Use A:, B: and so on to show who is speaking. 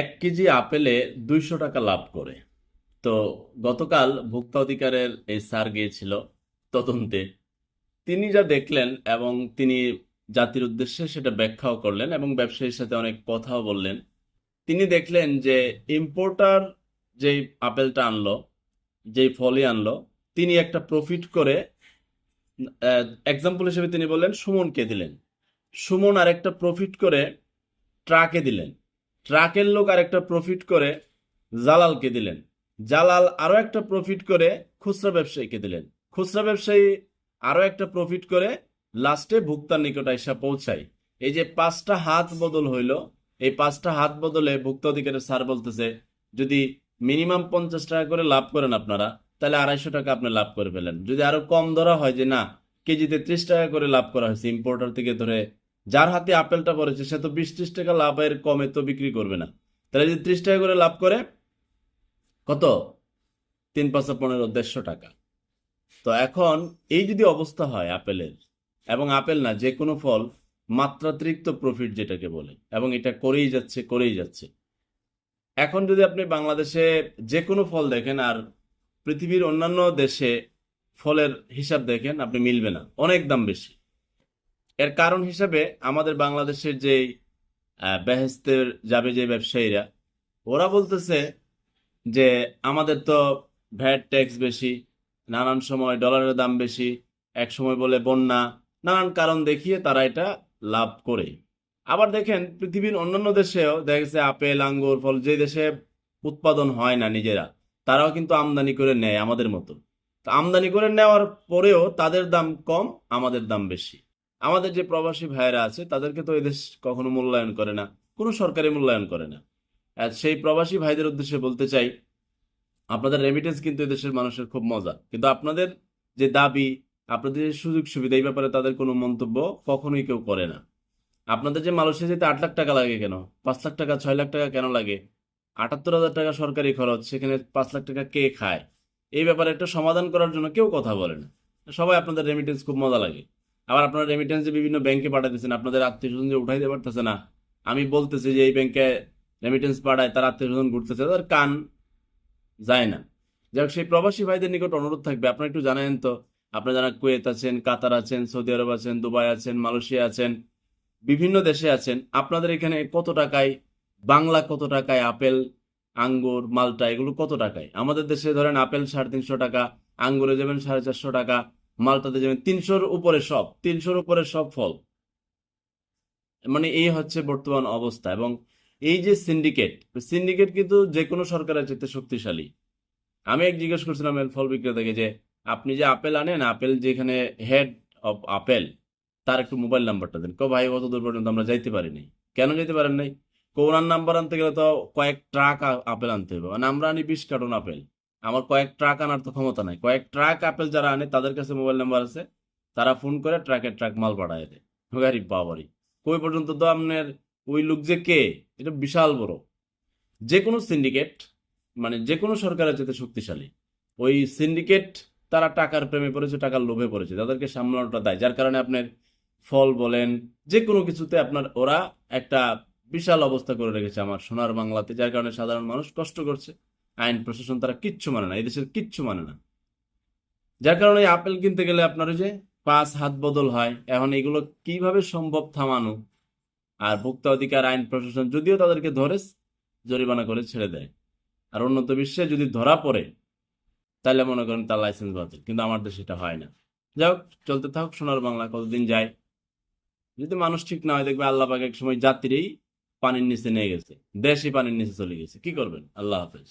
A: এক কেজি আপেলে দুইশো টাকা লাভ করে। তো গতকাল ভোক্তা অধিকারের এই স্যার গিয়েছিল তদন্তে। তিনি যা দেখলেন এবং তিনি জাতির উদ্দেশ্যে সেটা ব্যাখ্যাও করলেন এবং ব্যবসায়ীর সাথে অনেক কথাও বললেন। তিনি দেখলেন যে ইম্পোর্টার যেই আপেলটা আনলো, যেই ফলই আনলো, তিনি একটা প্রফিট করে এক্সাম্পল হিসেবে তিনি বললেন সুমনকে দিলেন। সুমন আরেকটা প্রফিট করে ট্রাকে দিলেন। ট্রাকের লোক আরেকটা প্রফিট করে জালালকে দিলেন। জালাল আরও একটা প্রফিট করে খুচরা ব্যবসায়ীকে দিলেন। খুচরা ব্যবসায়ী আরও একটা প্রফিট করে লাস্টে ভুক্তার নিকট এসে পৌঁছায়। এই যে পাঁচটা হাত বদল হইল, এই পাঁচটা হাত বদলে ভুক্ত অধিকারের স্যার বলতেছে, যদি মিনিমাম পঞ্চাশ টাকা করে লাভ করেন আপনারা, তাহলে আড়াইশো টাকা আপনি লাভ করে ফেলেন। যদি আরও কম ধরা হয় যে, না, কেজিতে ত্রিশ টাকা করে লাভ করা হয়েছে ইম্পোর্টার থেকে ধরে যার হাতে আপেলটা পড়েছে, সে তো বিশ ত্রিশ টাকা লাভের কমে তো বিক্রি করবে না। তাহলে যদি ত্রিশ টাকা করে লাভ করে, কত? তিন পাঁচশো পনেরো, দেড়শো টাকা। তো এখন এই যদি অবস্থা হয় আপেলের, এবং আপেল না, যে কোনো ফল মাত্রাতিরিক্ত প্রফিট যেটাকে বলে, এবং এটা করেই যাচ্ছে করেই যাচ্ছে। এখন যদি আপনি বাংলাদেশে যে কোনো ফল দেখেন, আর পৃথিবীর অন্যান্য দেশে ফলের হিসাব দেখেন, আপনি মিলবে না। অনেক দাম বেশি। এর কারণ হিসাবে আমাদের বাংলাদেশের যে বেহেস্তের যাবে যে ব্যবসায়ীরা, ওরা বলতেছে যে আমাদের তো ভ্যাট ট্যাক্স বেশি, নানান সময় ডলারের দাম বেশি, এক সময় বলে বন্যা, নানান কারণ দেখিয়ে তারা এটা লাভ করে। আবার দেখেন পৃথিবীর অন্যান্য দেশেও দেখা গেছে আপেল, আঙ্গুর, ফল যে দেশে উৎপাদন হয় না নিজেরা, তারাও কিন্তু আমদানি করে নেয় আমাদের মতো। তো আমদানি করে নেওয়ার পরেও তাদের দাম কম, আমাদের দাম বেশি। আমাদের যে প্রবাসী ভাইয়েরা আছে, তাদেরকে তো এদেশ কখনো মূল্যায়ন করে না, কোনো সরকারি মূল্যায়ন করে না। সেই প্রবাসী ভাইদের উদ্দেশ্যে বলতে চাই, আপনাদের রেমিটেন্স কিন্তু এদেশের মানুষের খুব মজা। কিন্তু আপনাদের যে দাবি, আপনাদের যে সুযোগ সুবিধা, এই ব্যাপারে তাদের কোনো মন্তব্য কখনোই কেউ করে না। আপনাদের যে মালয়েশিয়া যেতে আট লাখ টাকা লাগে কেন? পাঁচ লাখ টাকা, ছয় লাখ টাকা কেন লাগে? আটাত্তর হাজার টাকা সরকারি খরচ, সেখানে পাঁচ লাখ টাকা কে খায়? এই ব্যাপারে একটা সমাধান করার জন্য কেউ কথা বলে না। সবাই আপনাদের রেমিটেন্স খুব মজা লাগে। আবার আপনারা রেমিটেন্স বিভিন্ন ব্যাংকে পাঠাতেছেন, আপনাদের আত্মীয় স্বজন যে উঠাইতে পারতেছে না, আমি বলতেছি যে এই ব্যাংকে রেমিটেন্স পাঠায়, তার আত্মীয় স্বজন ঘুরতেছে, তাদের কান যায় না। যাই সেই প্রবাসী ভাইদের নিকট অনুরোধ থাকবে, আপনারা একটু জানেন তো, আপনারা যারা কুয়েত আছেন, কাতার আছেন, সৌদি আরব আছেন, দুবাই আছেন, মালয়েশিয়া আছেন, বিভিন্ন দেশে আছেন, আপনাদের এখানে কত টাকায়, বাংলা কত টাকায় আপেল, আঙ্গুর, মালটা, এগুলো কত টাকায়? আমাদের দেশে ধরেন আপেল সাড়ে তিনশো টাকা, আঙ্গুরে যাবেন সাড়ে চারশো টাকা মালটাতে যাবেন। তিনশোর উপরে সব, তিনশোর উপরে সব ফল। মানে এই হচ্ছে বর্তমান অবস্থা এবং এই যে সিন্ডিকেট সিন্ডিকেট কিন্তু যে কোনো সরকারের চাইতে শক্তিশালী। আমি এক জিজ্ঞেস করছিলাম ফল বিক্রেতাকে যে, আপনি যে আপেল আনেন, আপেল যেখানে হেড অফ আপেল, তার একটু মোবাইল নাম্বারটা দেন। কো ভাই, অত দূর পর্যন্ত আমরা যাইতে পারিনি কেন যেতে পারেন নাই? কোনার নাম্বার আনতে গেলে তো কয়েক ট্রাক আপেল আনতে হবে। মানে আমরা আনি বিশ কার্টন আপেল। আমার কয়েক ট্রাক আনার তো ক্ষমতা নাই। কয়েক ট্রাক আপেল যারা আনে, তাদের কাছে মোবাইল নাম্বার আছে, তারা ফোন করে ট্রাকে ট্রাক মাল পাঠায় দেয়। গাড়ি বাবারি কই পর্যন্ত তো আপনার ওই লোক যে কে? এটা বিশাল বড়। যে কোনো সিন্ডিকেট মানে যে কোনো সরকারের চেয়ে শক্তিশালী, ওই সিন্ডিকেট তারা টাকার প্রেমে পড়েছে, টাকার লোভে পড়েছে, তাদেরকে সামলানোটা দেয়। যার কারণে আপনার ফল বলেন যে কোনো কিছুতে আপনার, ওরা একটা বিশাল অবস্থা করে রেখেছে আমার সোনার বাংলাতে, যার কারণে সাধারণ মানুষ কষ্ট করছে। আইন প্রশাসন তারা কিচ্ছু মানে না এদেশের কিচ্ছু মানে না। যার কারণে আপেল কিনতে গেলে আপনার ওই যে পাঁচ হাত বদল হয়, এখন এগুলো কীভাবে সম্ভব থামানো? আর ভোক্তা অধিকার আইন প্রশাসন যদিও তাদেরকে ধরে জরিমানা করে ছেড়ে দেয়, আর উন্নত বিশ্বে যদি ধরা পড়ে, তাহলে মনে করেন তার লাইসেন্স বাতিল, কিন্তু আমার দেশে এটা হয় না। যাই হোক, চলতে থাকুক, সোনার বাংলা কতদিন যায়? যদি মানুষ ঠিক না হয়, দেখবে আল্লাহ এক সময় যাত্রীই পানির নিচে নিয়ে গেছে, দেশই পানির নিচে চলে গেছে। কি করবেন? আল্লাহ হাফেজ।